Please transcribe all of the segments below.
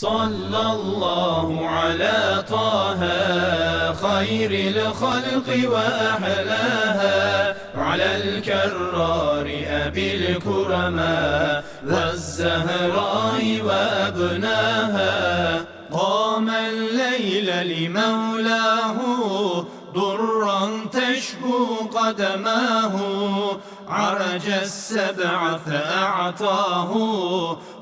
صلى الله على طه خير الخلق وأحلاها. على الكرار أبي الكرماء والزهراء وأبناها. قام الليل لمولاه ضرا تشكو قدماه. عرج السبع فأعطاه.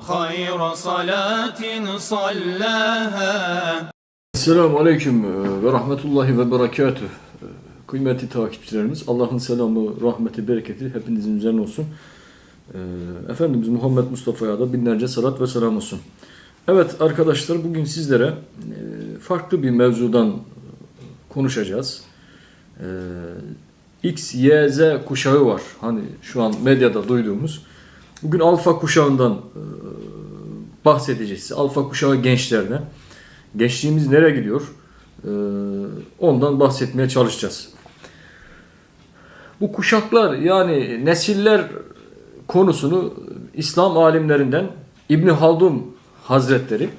خير صلاة صلاها Selamun Aleyküm e, ve Rahmetullahi ve Berekatüh. E, Kıymetli takipçilerimiz, Allah'ın selamı, rahmeti, bereketi hepinizin üzerine olsun. E, Efendimiz Muhammed Mustafa'ya da binlerce salat ve selam olsun. Evet arkadaşlar bugün sizlere e, farklı bir mevzudan konuşacağız. E, X, Y, Z kuşağı var. Hani şu an medyada duyduğumuz. Bugün alfa kuşağından e, bahsedeceğiz. Alfa kuşağı gençlerine. Gençliğimiz nereye gidiyor? Ee, ondan bahsetmeye çalışacağız. Bu kuşaklar yani nesiller konusunu İslam alimlerinden İbni Haldun Hazretleri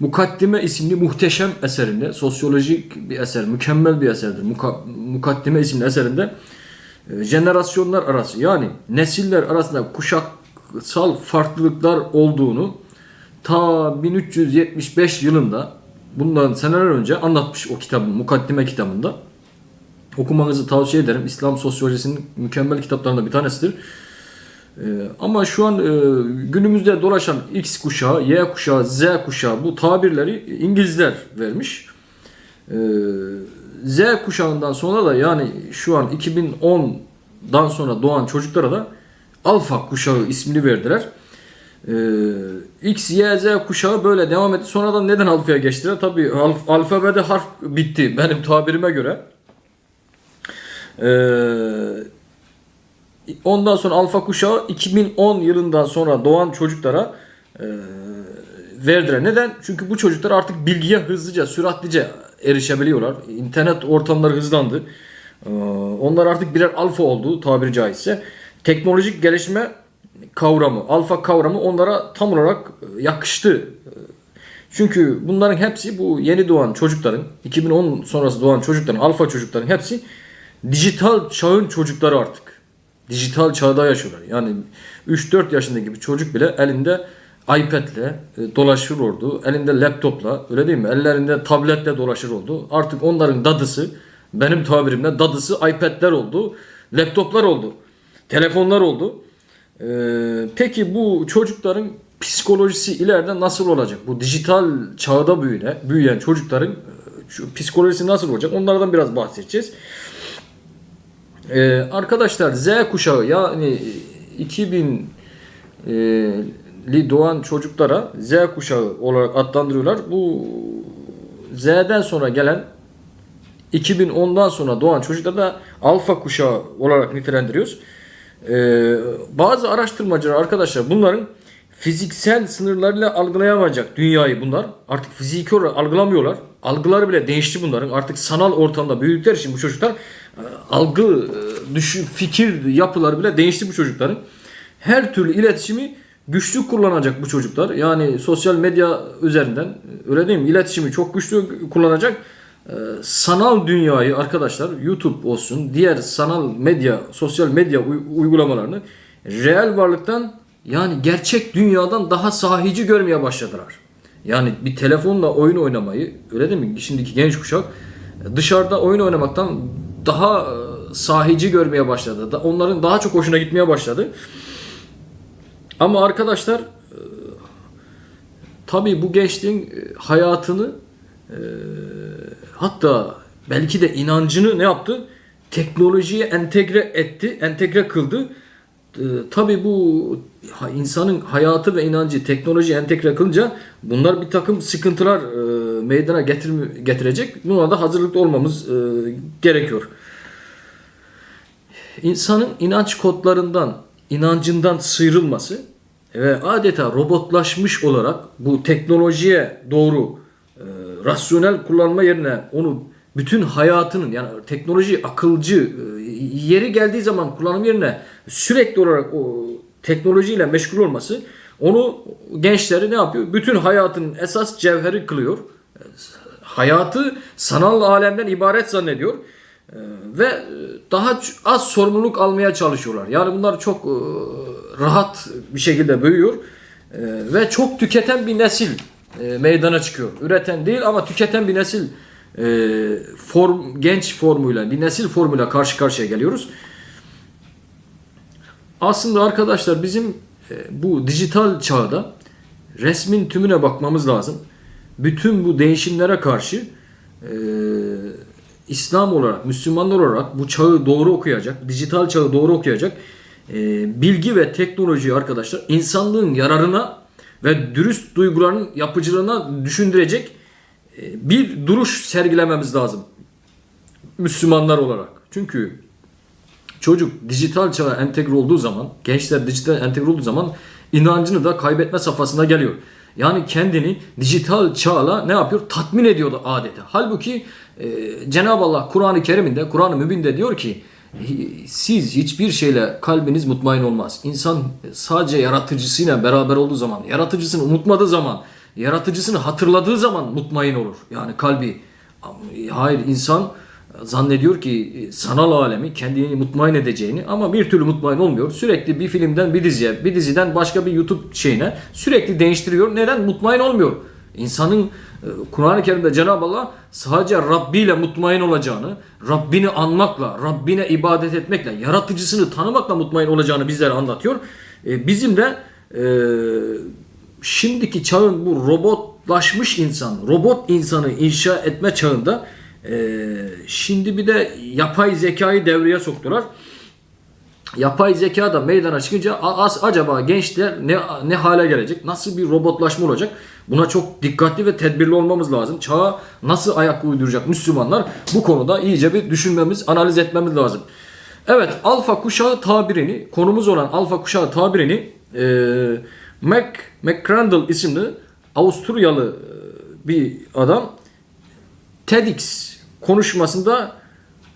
Mukaddime isimli muhteşem eserinde, sosyolojik bir eser, mükemmel bir eserdir. Muka- Mukaddime isimli eserinde e, jenerasyonlar arası yani nesiller arasında kuşaksal farklılıklar olduğunu ta 1375 yılında bundan seneler önce anlatmış o kitabın, mukaddime kitabında. Okumanızı tavsiye ederim. İslam sosyolojisinin mükemmel kitaplarından bir tanesidir. Ee, ama şu an e, günümüzde dolaşan X kuşağı, Y kuşağı, Z kuşağı bu tabirleri İngilizler vermiş. Ee, Z kuşağından sonra da yani şu an 2010'dan sonra doğan çocuklara da alfa kuşağı ismini verdiler. Ee, X, Y, Z kuşağı böyle devam etti. Sonradan neden alfaya geçtiler? Tabii alf- alfabede harf bitti benim tabirime göre. Ee, ondan sonra alfa kuşağı 2010 yılından sonra doğan çocuklara e, verdiler. Neden? Çünkü bu çocuklar artık bilgiye hızlıca, süratlice erişebiliyorlar. İnternet ortamları hızlandı. Ee, onlar artık birer alfa oldu tabiri caizse. Teknolojik gelişme kavramı, alfa kavramı onlara tam olarak e, yakıştı. Çünkü bunların hepsi bu yeni doğan çocukların, 2010 sonrası doğan çocukların, alfa çocukların hepsi dijital çağın çocukları artık. Dijital çağda yaşıyorlar. Yani 3-4 yaşındaki bir çocuk bile elinde iPad'le e, dolaşır oldu. Elinde laptopla, öyle değil mi? Ellerinde tabletle dolaşır oldu. Artık onların dadısı, benim tabirimle dadısı iPad'ler oldu, laptoplar oldu, telefonlar oldu. Ee, peki bu çocukların psikolojisi ileride nasıl olacak? Bu dijital çağda büyüyen, büyüyen çocukların e, psikolojisi nasıl olacak? Onlardan biraz bahsedeceğiz. Ee, arkadaşlar Z kuşağı yani 2000'li doğan çocuklara Z kuşağı olarak adlandırıyorlar. Bu Z'den sonra gelen 2010'dan sonra doğan çocuklara da alfa kuşağı olarak nitelendiriyoruz. Ee, bazı araştırmacılar arkadaşlar bunların fiziksel sınırlarıyla algılayamayacak dünyayı bunlar. Artık fiziki olarak algılamıyorlar. Algıları bile değişti bunların. Artık sanal ortamda büyüdükleri için bu çocuklar e, algı, e, düşün, fikir yapıları bile değişti bu çocukların. Her türlü iletişimi güçlü kullanacak bu çocuklar. Yani sosyal medya üzerinden e, öyle değil mi? İletişimi çok güçlü kullanacak. Ee, sanal dünyayı arkadaşlar YouTube olsun diğer sanal medya sosyal medya uy- uygulamalarını reel varlıktan yani gerçek dünyadan daha sahici görmeye başladılar. Yani bir telefonla oyun oynamayı öyle değil mi? Şimdiki genç kuşak dışarıda oyun oynamaktan daha e, sahici görmeye başladı. Onların daha çok hoşuna gitmeye başladı. Ama arkadaşlar e, tabii bu gençliğin e, hayatını hatta belki de inancını ne yaptı? Teknolojiye entegre etti, entegre kıldı. Ee, tabii bu insanın hayatı ve inancı teknolojiye entegre kılınca bunlar bir takım sıkıntılar e, meydana getir, getirecek. Buna da hazırlıklı olmamız e, gerekiyor. İnsanın inanç kodlarından, inancından sıyrılması ve adeta robotlaşmış olarak bu teknolojiye doğru e, rasyonel kullanma yerine onu bütün hayatının yani teknoloji akılcı e, yeri geldiği zaman kullanım yerine sürekli olarak o teknolojiyle meşgul olması onu gençleri ne yapıyor? Bütün hayatın esas cevheri kılıyor. Hayatı sanal alemden ibaret zannediyor. Ee, ve e, daha az sorumluluk almaya çalışıyorlar. Yani bunlar çok e, rahat bir şekilde büyüyor E, ve çok tüketen bir nesil e, meydana çıkıyor. Üreten değil ama tüketen bir nesil e, form genç formuyla, bir nesil formuyla karşı karşıya geliyoruz. Aslında arkadaşlar bizim e, bu dijital çağda resmin tümüne bakmamız lazım. Bütün bu değişimlere karşı e, İslam olarak, Müslümanlar olarak bu çağı doğru okuyacak, dijital çağı doğru okuyacak e, bilgi ve teknolojiyi arkadaşlar insanlığın yararına ve dürüst duyguların yapıcılığına düşündürecek e, bir duruş sergilememiz lazım. Müslümanlar olarak. Çünkü çocuk dijital çağa entegre olduğu zaman, gençler dijital entegre olduğu zaman inancını da kaybetme safhasına geliyor. Yani kendini dijital çağla ne yapıyor? Tatmin ediyordu adeta. Halbuki e, Cenab-ı Allah Kur'an-ı Kerim'inde, Kur'an-ı Mübin'de diyor ki siz hiçbir şeyle kalbiniz mutmain olmaz. İnsan sadece yaratıcısıyla beraber olduğu zaman, yaratıcısını unutmadığı zaman, yaratıcısını hatırladığı zaman mutmain olur. Yani kalbi. Hayır insan zannediyor ki sanal alemi kendini mutmain edeceğini ama bir türlü mutmain olmuyor. Sürekli bir filmden bir diziye, bir diziden başka bir YouTube şeyine sürekli değiştiriyor. Neden? Mutmain olmuyor. İnsanın Kur'an-ı Kerim'de Cenab-ı Allah sadece Rabbi ile mutmain olacağını, Rabbini anmakla, Rabbine ibadet etmekle, yaratıcısını tanımakla mutmain olacağını bizlere anlatıyor. E, Bizim de e, şimdiki çağın bu robotlaşmış insan, robot insanı inşa etme çağında e, şimdi bir de yapay zekayı devreye soktular. Yapay zeka da meydana çıkınca as, acaba gençler ne ne hale gelecek? Nasıl bir robotlaşma olacak? Buna çok dikkatli ve tedbirli olmamız lazım. Çağa nasıl ayak uyduracak Müslümanlar? Bu konuda iyice bir düşünmemiz, analiz etmemiz lazım. Evet, alfa kuşağı tabirini, konumuz olan alfa kuşağı tabirini e, Mac McCrandle isimli Avusturyalı bir adam TEDx konuşmasında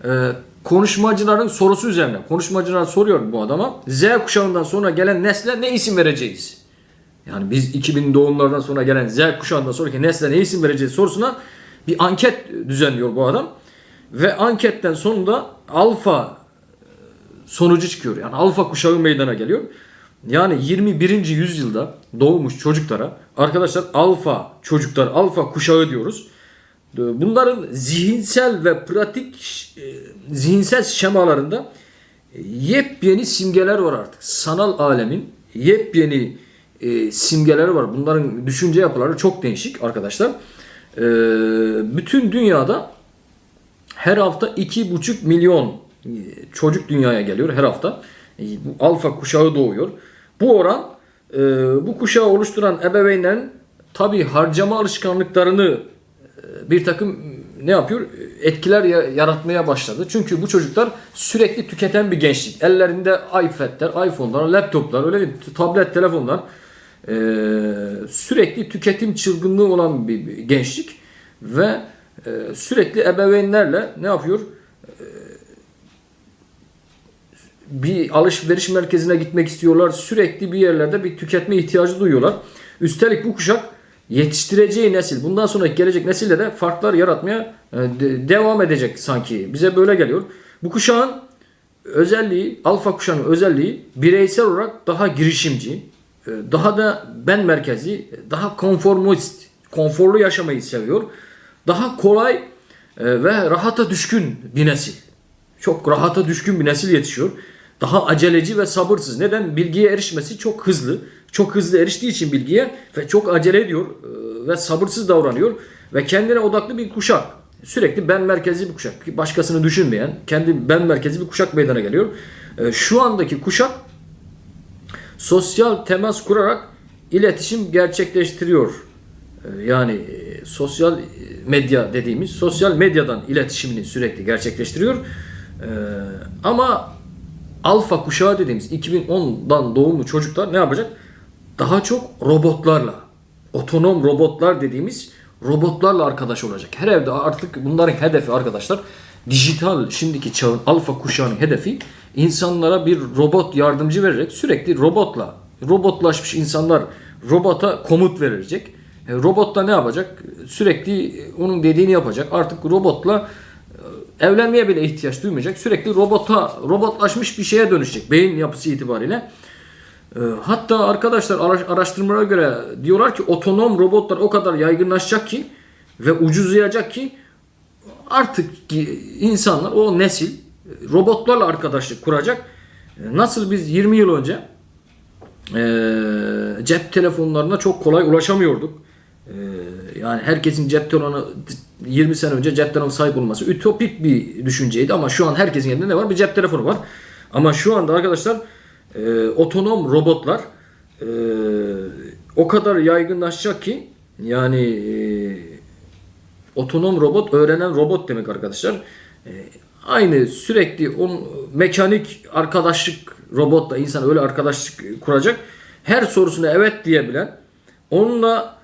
e, konuşmacıların sorusu üzerine konuşmacılar soruyor bu adama Z kuşağından sonra gelen nesle ne isim vereceğiz? Yani biz 2000 doğumlardan sonra gelen Z kuşağından sonraki nesle ne isim vereceğiz sorusuna bir anket düzenliyor bu adam. Ve anketten sonunda alfa sonucu çıkıyor. Yani alfa kuşağı meydana geliyor. Yani 21. yüzyılda doğmuş çocuklara arkadaşlar alfa çocuklar, alfa kuşağı diyoruz. Bunların zihinsel ve pratik e, zihinsel şemalarında e, yepyeni simgeler var artık. Sanal alemin yepyeni e, simgeleri var. Bunların düşünce yapıları çok değişik arkadaşlar. E, bütün dünyada her hafta 2,5 milyon e, çocuk dünyaya geliyor her hafta. Bu alfa kuşağı doğuyor. Bu oran bu kuşağı oluşturan ebeveynlerin tabi harcama alışkanlıklarını bir takım ne yapıyor? Etkiler ya- yaratmaya başladı. Çünkü bu çocuklar sürekli tüketen bir gençlik. Ellerinde iPad'ler, iPhone'lar, laptoplar, öyle bir tablet, telefonlar. e, sürekli tüketim çılgınlığı olan bir bir gençlik ve e, sürekli ebeveynlerle ne yapıyor? bir alışveriş merkezine gitmek istiyorlar. Sürekli bir yerlerde bir tüketme ihtiyacı duyuyorlar. Üstelik bu kuşak yetiştireceği nesil, bundan sonraki gelecek nesille de farklar yaratmaya e, de- devam edecek sanki. Bize böyle geliyor. Bu kuşağın özelliği, alfa kuşağının özelliği bireysel olarak daha girişimci, e, daha da ben merkezi, daha konformist, konforlu yaşamayı seviyor. Daha kolay e, ve rahata düşkün bir nesil. Çok rahata düşkün bir nesil yetişiyor. Daha aceleci ve sabırsız. Neden? Bilgiye erişmesi çok hızlı. Çok hızlı eriştiği için bilgiye ve çok acele ediyor e, ve sabırsız davranıyor ve kendine odaklı bir kuşak. Sürekli ben merkezli bir kuşak. Başkasını düşünmeyen, kendi ben merkezli bir kuşak meydana geliyor. E, Şu andaki kuşak sosyal temas kurarak iletişim gerçekleştiriyor. Ee, Yani e, sosyal medya dediğimiz sosyal medyadan iletişimini sürekli gerçekleştiriyor. Ama alfa kuşağı dediğimiz 2010'dan doğumlu çocuklar ne yapacak? Daha çok robotlarla, otonom robotlar dediğimiz robotlarla arkadaş olacak. Her evde artık bunların hedefi arkadaşlar dijital şimdiki çağın alfa kuşağının hedefi insanlara bir robot yardımcı vererek sürekli robotla Robotlaşmış insanlar robota komut verecek. E, robot da ne yapacak? Sürekli onun dediğini yapacak. Artık robotla evlenmeye bile ihtiyaç duymayacak. Sürekli robota robotlaşmış bir şeye dönüşecek beyin yapısı itibariyle. E, Hatta arkadaşlar ara- araştırmalara göre diyorlar ki otonom robotlar o kadar yaygınlaşacak ki ve ucuzlayacak ki artık insanlar o nesil robotlarla arkadaşlık kuracak. E, Nasıl biz 20 yıl önce e, cep telefonlarına çok kolay ulaşamıyorduk. Yani herkesin cep telefonu 20 sene önce cep telefonu sahip olması ütopik bir düşünceydi ama şu an herkesin elinde ne var? Bir cep telefonu var. Ama şu anda arkadaşlar e, otonom robotlar e, o kadar yaygınlaşacak ki yani e, otonom robot öğrenen robot demek arkadaşlar. E, aynı sürekli on mekanik arkadaşlık robotla insan öyle arkadaşlık kuracak. Her sorusuna evet diyebilen, onunla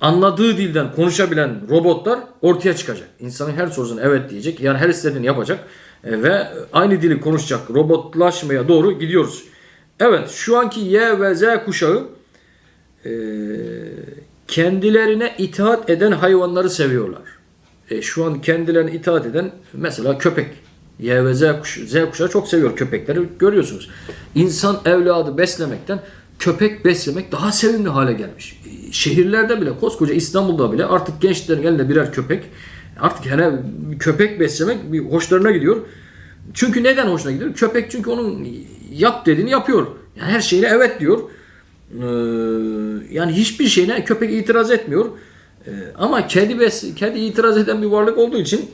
anladığı dilden konuşabilen robotlar ortaya çıkacak. İnsanın her sorusuna evet diyecek. Yani her istediğini yapacak E, ve aynı dili konuşacak robotlaşmaya doğru gidiyoruz. Evet şu anki Y ve Z kuşağı e, kendilerine itaat eden hayvanları seviyorlar. E, şu an kendilerine itaat eden mesela köpek. Y ve Z, kuş, Z kuşağı çok seviyor köpekleri görüyorsunuz. İnsan evladı beslemekten köpek beslemek daha sevimli hale gelmiş. E, Şehirlerde bile koskoca İstanbul'da bile artık gençlerin elinde birer köpek. Artık hele köpek beslemek bir hoşlarına gidiyor. Çünkü neden hoşuna gidiyor? Köpek çünkü onun yap dediğini yapıyor. Yani her şeyine evet diyor. Ee, yani hiçbir şeyine köpek itiraz etmiyor. Ee, ama kedi bes kedi itiraz eden bir varlık olduğu için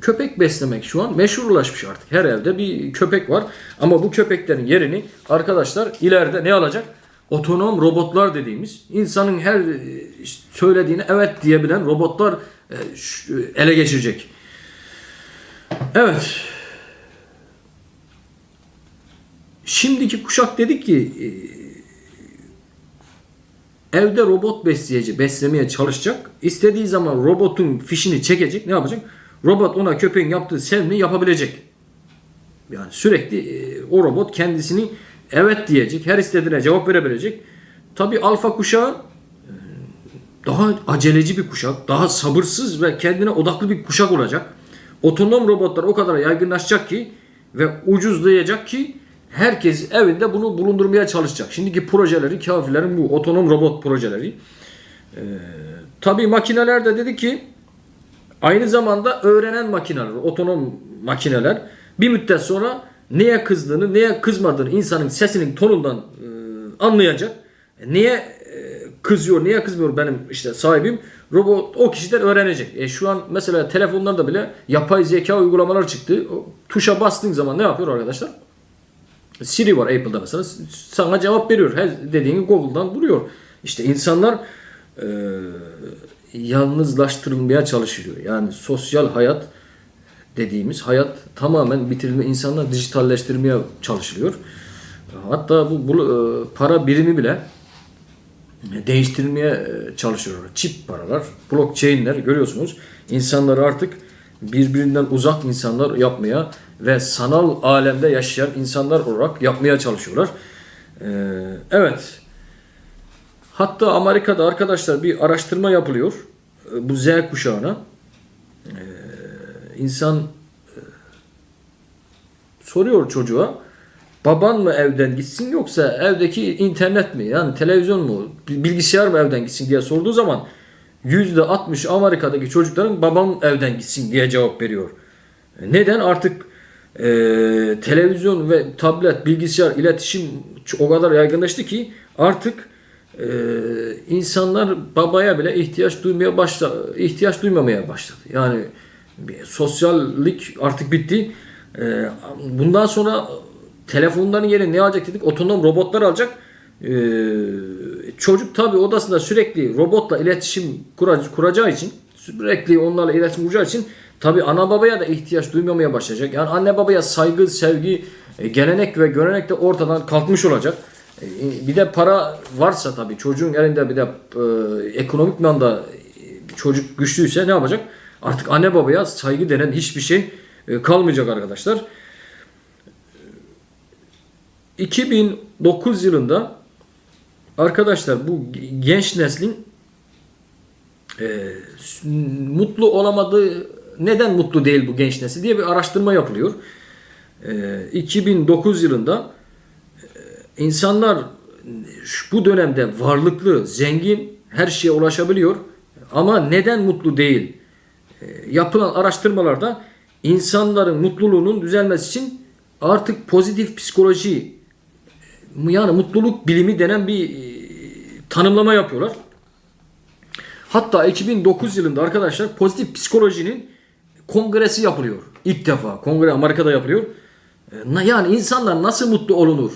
köpek beslemek şu an meşhurlaşmış artık. Her evde bir köpek var. Ama bu köpeklerin yerini arkadaşlar ileride ne alacak? Otonom robotlar dediğimiz insanın her e, söylediğine evet diyebilen robotlar e, ele geçirecek. Evet. Şimdiki kuşak dedik ki e, evde robot besleyici beslemeye çalışacak. İstediği zaman robotun fişini çekecek. Ne yapacak? Robot ona köpeğin yaptığı sevmeyi yapabilecek. Yani sürekli e, o robot kendisini evet diyecek. Her istediğine cevap verebilecek. Tabi alfa kuşağı e, daha aceleci bir kuşak, daha sabırsız ve kendine odaklı bir kuşak olacak. Otonom robotlar o kadar yaygınlaşacak ki ve ucuzlayacak ki herkes evinde bunu bulundurmaya çalışacak. Şimdiki projeleri, kafirlerin bu otonom robot projeleri. Ee, tabii makineler de dedi ki aynı zamanda öğrenen makineler, otonom makineler bir müddet sonra neye kızdığını, neye kızmadığını insanın sesinin tonundan e, anlayacak. Neye e, kızıyor, neye kızmıyor benim işte sahibim robot o kişiden öğrenecek. E şu an mesela telefonlarda bile yapay zeka uygulamalar çıktı. O tuşa bastığın zaman ne yapıyor arkadaşlar? Siri var Apple'da mesela sana cevap veriyor. Her dediğini Google'dan buluyor. İşte insanlar e, yalnızlaştırılmaya çalışılıyor. Yani sosyal hayat dediğimiz hayat tamamen bitirilme, insanlar dijitalleştirmeye çalışılıyor. Hatta bu, bu e, para birimi bile değiştirilmeye e, çalışıyorlar. Çip paralar, blockchain'ler görüyorsunuz. İnsanları artık birbirinden uzak insanlar yapmaya ve sanal alemde yaşayan insanlar olarak yapmaya çalışıyorlar. Ee, evet. Hatta Amerika'da arkadaşlar bir araştırma yapılıyor. Ee, Bu Z kuşağına. Ee, insan e, soruyor çocuğa baban mı evden gitsin yoksa evdeki internet mi yani televizyon mu bilgisayar mı evden gitsin diye sorduğu zaman %60 Amerika'daki çocukların babam evden gitsin diye cevap veriyor. Neden? Artık e, televizyon ve tablet, bilgisayar, iletişim o kadar yaygınlaştı ki artık e, insanlar babaya bile ihtiyaç duymaya başla ihtiyaç duymamaya başladı. Yani sosyallik artık bitti. E, bundan sonra telefonların yerine ne alacak dedik? Otonom robotlar alacak. E, çocuk tabi odasında sürekli robotla iletişim kura- kuracağı için sürekli onlarla iletişim kuracağı için tabi ana babaya da ihtiyaç duymamaya başlayacak. Yani anne babaya saygı, sevgi, e, gelenek ve görenek de ortadan kalkmış olacak. E, bir de para varsa tabi çocuğun elinde bir de e, ekonomik manda e, çocuk güçlüyse ne yapacak? Artık anne babaya saygı denen hiçbir şey e, kalmayacak arkadaşlar. 2009 yılında arkadaşlar bu genç neslin e, mutlu olamadığı neden mutlu değil bu genç nesil diye bir araştırma yapılıyor. E, 2009 yılında insanlar bu dönemde varlıklı, zengin, her şeye ulaşabiliyor ama neden mutlu değil? E, yapılan araştırmalarda insanların mutluluğunun düzelmesi için artık pozitif psikoloji yani mutluluk bilimi denen bir e, tanımlama yapıyorlar. Hatta 2009 yılında arkadaşlar pozitif psikolojinin kongresi yapılıyor. İlk defa kongre Amerika'da yapılıyor. E, na- Yani insanlar nasıl mutlu olunur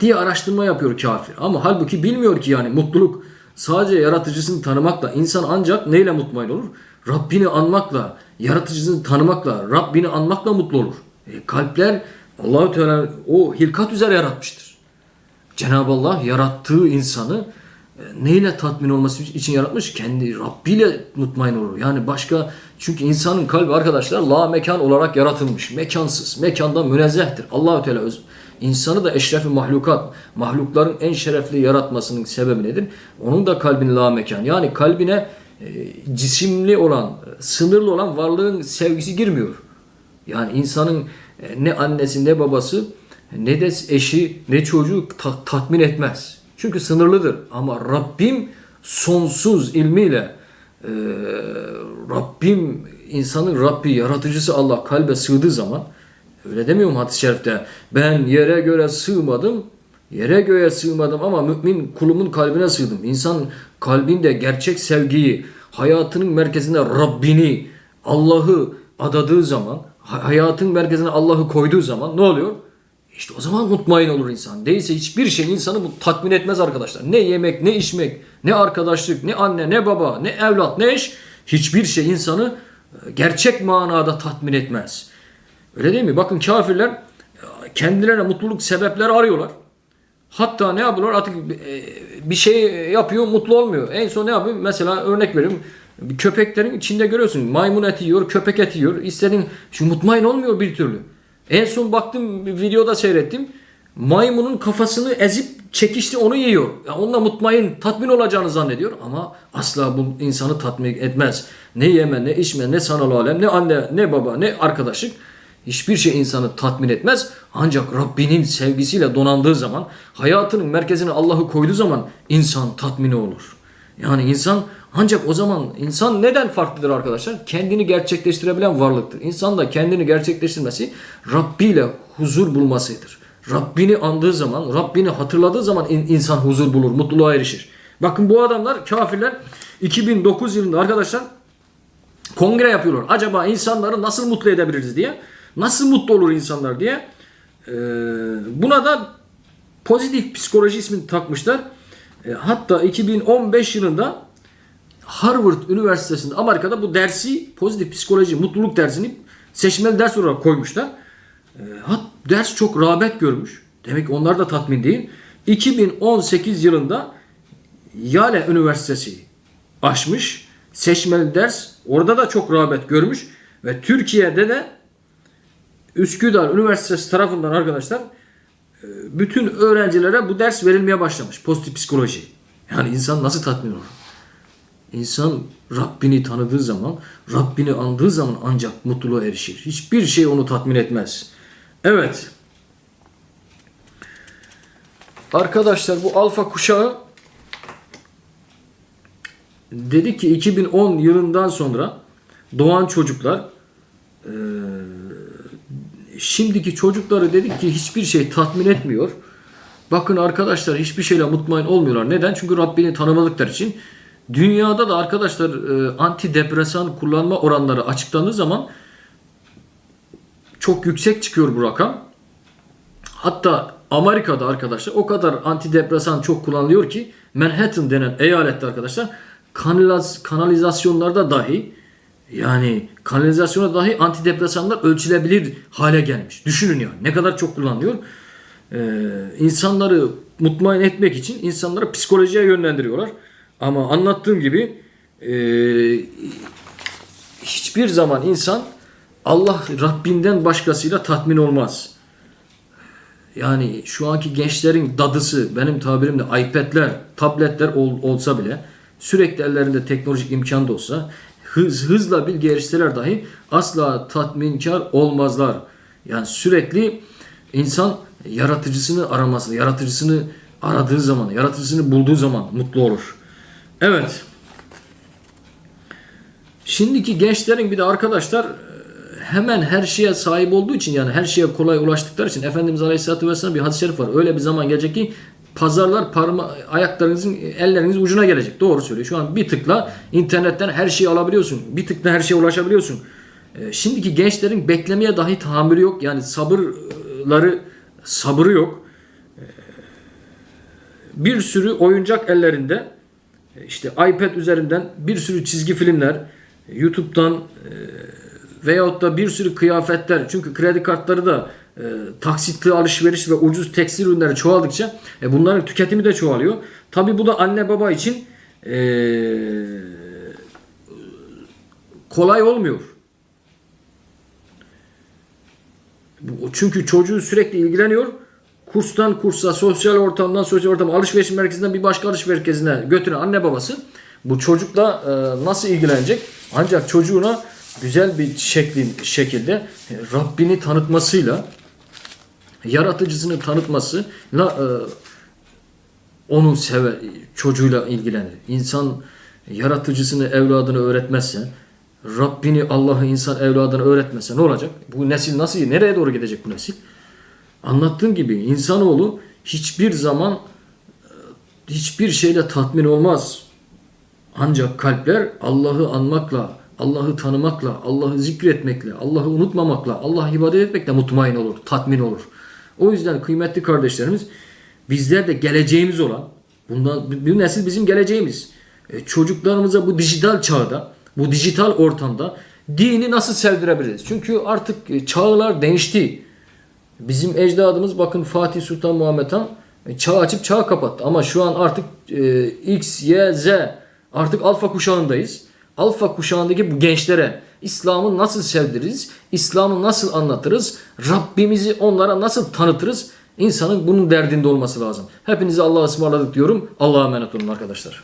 diye araştırma yapıyor kafir. Ama halbuki bilmiyor ki yani mutluluk sadece yaratıcısını tanımakla insan ancak neyle mutmain olur? Rabbini anmakla, yaratıcısını tanımakla, Rabbini anmakla mutlu olur. E, kalpler Allahü Teala o hilkat üzere yaratmıştır. Cenab-ı Allah yarattığı insanı e, neyle tatmin olması için yaratmış? Kendi Rabbiyle mutmain olur. Yani başka çünkü insanın kalbi arkadaşlar la mekan olarak yaratılmış. Mekansız. Mekandan münezzehtir. Allahü Teala öz, insanı da eşrefi mahlukat, mahlukların en şerefli yaratmasının sebebi nedir? Onun da kalbin la mekan. Yani kalbine e, cisimli olan, sınırlı olan varlığın sevgisi girmiyor. Yani insanın e, ne annesi ne babası ne de eşi ne çocuğu ta- tatmin etmez. Çünkü sınırlıdır. Ama Rabbim sonsuz ilmiyle e, Rabbim insanın Rabbi yaratıcısı Allah kalbe sığdığı zaman öyle demiyor mu hadis-i şerifte ben yere göre sığmadım yere göğe sığmadım ama mümin kulumun kalbine sığdım. İnsan kalbinde gerçek sevgiyi hayatının merkezinde Rabbini Allah'ı adadığı zaman ha- hayatın merkezine Allah'ı koyduğu zaman ne oluyor? İşte o zaman mutmain olur insan. Değilse hiçbir şey insanı bu tatmin etmez arkadaşlar. Ne yemek, ne içmek, ne arkadaşlık, ne anne, ne baba, ne evlat, ne eş. Hiçbir şey insanı e, gerçek manada tatmin etmez. Öyle değil mi? Bakın kafirler kendilerine mutluluk sebepleri arıyorlar. Hatta ne yapıyorlar? Artık e, bir şey yapıyor, mutlu olmuyor. En son ne yapıyor? Mesela örnek. Bir Köpeklerin içinde görüyorsun. Maymun eti yiyor, köpek eti yiyor. İstediğin şu mutmain olmuyor bir türlü. En son baktım bir videoda seyrettim. Maymunun kafasını ezip çekişti onu yiyor. Ya onunla mutmain, tatmin olacağını zannediyor ama asla bu insanı tatmin etmez. Ne yeme, ne içme, ne sanal alem, ne anne, ne baba, ne arkadaşlık. Hiçbir şey insanı tatmin etmez. Ancak Rabbinin sevgisiyle donandığı zaman, hayatının merkezine Allah'ı koyduğu zaman insan tatmini olur. Yani insan ancak o zaman insan neden farklıdır arkadaşlar? Kendini gerçekleştirebilen varlıktır. İnsan da kendini gerçekleştirmesi Rabbi ile huzur bulmasıdır. Rabbini andığı zaman, Rabbini hatırladığı zaman in- insan huzur bulur, mutluluğa erişir. Bakın bu adamlar, kafirler 2009 yılında arkadaşlar kongre yapıyorlar. Acaba insanları nasıl mutlu edebiliriz diye. Nasıl mutlu olur insanlar diye. Ee, buna da pozitif psikoloji ismini takmışlar. E, hatta 2015 yılında Harvard Üniversitesi'nde Amerika'da bu dersi pozitif psikoloji, mutluluk dersini seçmeli ders olarak koymuşlar. E, hat, ders çok rağbet görmüş. Demek ki onlar da tatmin değil. 2018 yılında Yale Üniversitesi açmış. Seçmeli ders orada da çok rağbet görmüş. Ve Türkiye'de de Üsküdar Üniversitesi tarafından arkadaşlar e, bütün öğrencilere bu ders verilmeye başlamış. Pozitif psikoloji. Yani insan nasıl tatmin olur? İnsan Rabbini tanıdığı zaman, Rabbini andığı zaman ancak mutluluğa erişir. Hiçbir şey onu tatmin etmez. Evet. Arkadaşlar bu alfa kuşağı dedi ki 2010 yılından sonra doğan çocuklar eee, şimdiki çocukları dedik ki hiçbir şey tatmin etmiyor. Bakın arkadaşlar hiçbir şeyle mutmain olmuyorlar. Neden? Çünkü Rabbini tanımadıkları için. Dünyada da arkadaşlar e, antidepresan kullanma oranları açıklandığı zaman çok yüksek çıkıyor bu rakam. Hatta Amerika'da arkadaşlar o kadar antidepresan çok kullanılıyor ki Manhattan denen eyalette arkadaşlar kanaliz kanalizasyonlarda dahi yani kanalizasyona dahi antidepresanlar ölçülebilir hale gelmiş. Düşünün ya ne kadar çok kullanılıyor. Ee, insanları mutmain etmek için insanları psikolojiye yönlendiriyorlar. Ama anlattığım gibi e, hiçbir zaman insan Allah Rabbinden başkasıyla tatmin olmaz. yani şu anki gençlerin dadısı benim tabirimle iPad'ler, tabletler ol- olsa bile sürekli ellerinde teknolojik imkan da olsa hız, hızla bilgi erişseler dahi asla tatminkar olmazlar. Yani sürekli insan yaratıcısını araması, yaratıcısını aradığı zaman, yaratıcısını bulduğu zaman mutlu olur. Evet. Şimdiki gençlerin bir de arkadaşlar e, hemen her şeye sahip olduğu için yani her şeye kolay ulaştıkları için Efendimiz Aleyhisselatü Vesselam bir hadis-i şerif var. Öyle bir zaman gelecek ki pazarlar parma ayaklarınızın ellerinizin ucuna gelecek. Doğru söylüyor. Şu an bir tıkla internetten her şeyi alabiliyorsun. Bir tıkla her şeye ulaşabiliyorsun. E, Şimdiki gençlerin beklemeye dahi tahammülü yok. Yani sabırları sabrı yok. E, Bir sürü oyuncak ellerinde. E, işte iPad üzerinden bir sürü çizgi filmler, YouTube'dan e, veyahut da bir sürü kıyafetler. Çünkü kredi kartları da e, taksitli alışveriş ve ucuz tekstil ürünleri çoğaldıkça e, bunların tüketimi de çoğalıyor. Tabi bu da anne baba için e, kolay olmuyor. Çünkü çocuğu sürekli ilgileniyor. Kurstan kursa, sosyal ortamdan sosyal ortama, alışveriş merkezinden bir başka alışveriş merkezine götüren anne babası bu çocukla e, nasıl ilgilenecek? Ancak çocuğuna güzel bir şeklin, şekilde Rabbini tanıtmasıyla, yaratıcısını tanıtmasıyla e, onun sever, çocuğuyla ilgilenir. İnsan yaratıcısını, evladını öğretmezse, Rabbini, Allah'ı insan evladına öğretmezse ne olacak? Bu nesil nasıl, nereye doğru gidecek bu nesil? Anlattığım gibi insanoğlu hiçbir zaman e, hiçbir şeyle tatmin olmaz. Ancak kalpler Allah'ı anmakla, Allah'ı tanımakla, Allah'ı zikretmekle, Allah'ı unutmamakla, Allah'a ibadet etmekle mutmain olur, tatmin olur. O yüzden kıymetli kardeşlerimiz bizler de geleceğimiz olan, bundan bir nesil bizim geleceğimiz. E, çocuklarımıza bu dijital çağda, bu dijital ortamda dini nasıl sevdirebiliriz? Çünkü artık e, çağlar değişti. Bizim ecdadımız bakın Fatih Sultan Muhammed Han e, çağ açıp çağ kapattı. Ama şu an artık e, X, Y, Z artık alfa kuşağındayız. Alfa kuşağındaki bu gençlere İslam'ı nasıl sevdiririz? İslam'ı nasıl anlatırız? Rabbimizi onlara nasıl tanıtırız? İnsanın bunun derdinde olması lazım. Hepinize Allah'a ısmarladık diyorum. Allah'a emanet olun arkadaşlar.